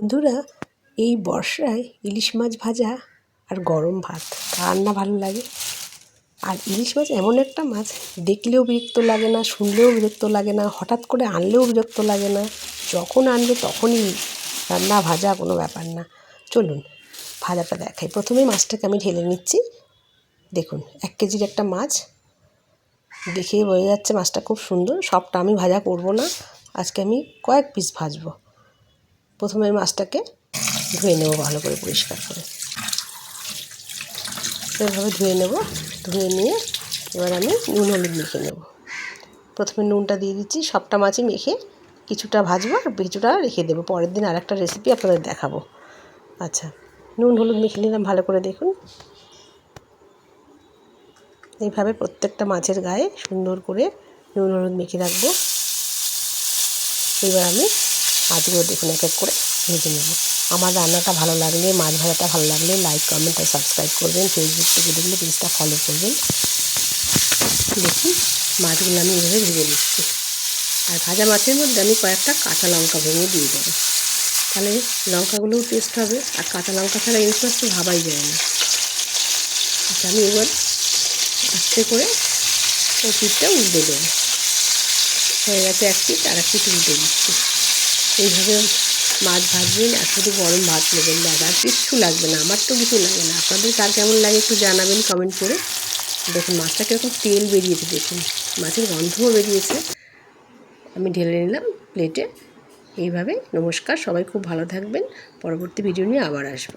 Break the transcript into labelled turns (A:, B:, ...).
A: বন্ধুরা, এই বর্ষায় ইলিশ মাছ ভাজা আর গরম ভাত কার না ভালো লাগে। আর ইলিশ মাছ এমন একটা মাছ, দেখলেও বিরক্ত লাগে না, শুনলেও বিরক্ত লাগে না, হঠাৎ করে আনলেও বিরক্ত লাগে না। যখন আনবে তখনই রান্না ভাজা কোনো ব্যাপার না। চলুন, ভাজাটা দেখাই। প্রথমেই মাছটাকে আমি ঢেলে নিচ্ছি। দেখুন, এক কেজির একটা মাছ। দেখেই বোঝা যাচ্ছে মাছটা খুব সুন্দর। সবটা আমি ভাজা করব না। আজকে আমি কয়েক পিস ভাজবো। প্রথমে মাছটাকে ধুয়ে নেব ভালো করে পরিষ্কার করে। এভাবে ধুয়ে নেব, ধুয়ে নিয়ে এবার আমি নুন হলুদ মেখে নেব। প্রথমে নুনটা দিয়ে দিচ্ছি, সবটা মাছই মেখে কিছুটা ভাজবো আর কিছুটা রেখে দেবো। পরের দিন আরেকটা রেসিপি আপনাদের দেখাবো। আচ্ছা নুন হলুদ মেখে নিলাম ভালো করে দেখুন। এইভাবে প্রত্যেকটা মাছের গায়ে সুন্দর করে নুন হলুদ মেখে রাখব। এবার আমি মাছগুলো দেখুন, এক এক করে ভেজে নেব। আমার রান্নাটা ভালো লাগলে, মাছ ভাজাটা ভালো লাগলে লাইক কমেন্ট আর সাবস্ক্রাইব করবেন। ফেসবুক থেকে দেখলে পেজটা ফলো করবেন। দেখুন, মাছগুলো আমি এভাবে ভেজে নিচ্ছি। আর ভাজা মাছের মধ্যে আমি কয়েকটা কাঁচা লঙ্কা ভেঙে দিয়ে দেবো। তাহলে লঙ্কাগুলোও টেস্ট হবে, আর কাঁচা লঙ্কা ছাড়া ইলিশ তো ভাবাই যায় না। আচ্ছা আমি এবার আস্তে করে ওই পিঠটা উল্টে দেবো। হয়ে গেছে এক পিঠ, আর এক পিঠ উল্টে দিচ্ছি। এইভাবে মাছ ভাজবেন, আর শুধু গরম ভাত নেবেন, দাদা। আর কিচ্ছু লাগবে না, আমার তো কিছু লাগে না। আপনাদের কার কেমন লাগে একটু জানাবেন কমেন্ট করে। দেখুন, মাছটা কীরকম তেল বেরিয়েছে, দেখুন। মাছের গন্ধও বেরিয়েছে। আমি ঢেলে নিলাম প্লেটে এইভাবে নমস্কার, সবাই খুব ভালো থাকবেন। পরবর্তী ভিডিও নিয়ে আবার আসব।